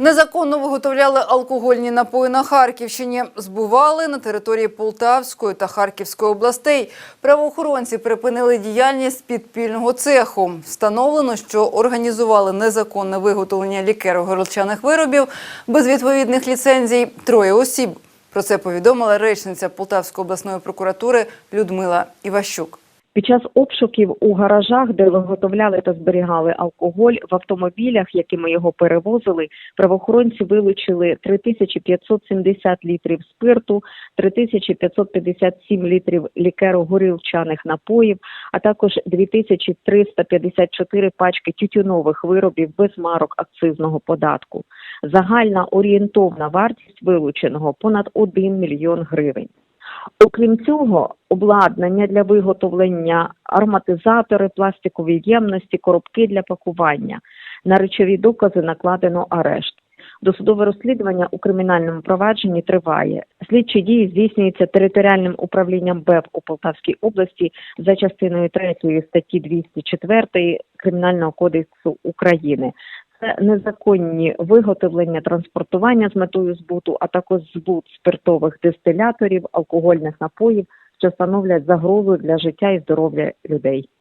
Незаконно виготовляли алкогольні напої на Харківщині, збували на території Полтавської та Харківської областей. Правоохоронці припинили діяльність підпільного цеху. Встановлено, що організували незаконне виготовлення лікеро-горілчаних виробів без відповідних ліцензій троє осіб. Про це повідомила речниця Полтавської обласної прокуратури Людмила Іващук. Під час обшуків у гаражах, де виготовляли та зберігали алкоголь, в автомобілях, якими його перевозили, правоохоронці вилучили 3570 літрів спирту, 3557 літрів лікеру горілчаних напоїв, а також 2354 пачки тютюнових виробів без марок акцизного податку. Загальна орієнтовна вартість вилученого понад 1 мільйон гривень. Окрім цього, обладнання для виготовлення, ароматизатори, пластикові ємності, коробки для пакування. На речові докази накладено арешт. Досудове розслідування у кримінальному провадженні триває. Слідчі дії здійснюються територіальним управлінням БЕП у Полтавській області за частиною 3 статті 204 Кримінального кодексу України. Це незаконні виготовлення, транспортування з метою збуту, а також збут спиртових дистиляторів, алкогольних напоїв, що становлять загрозу для життя і здоров'я людей.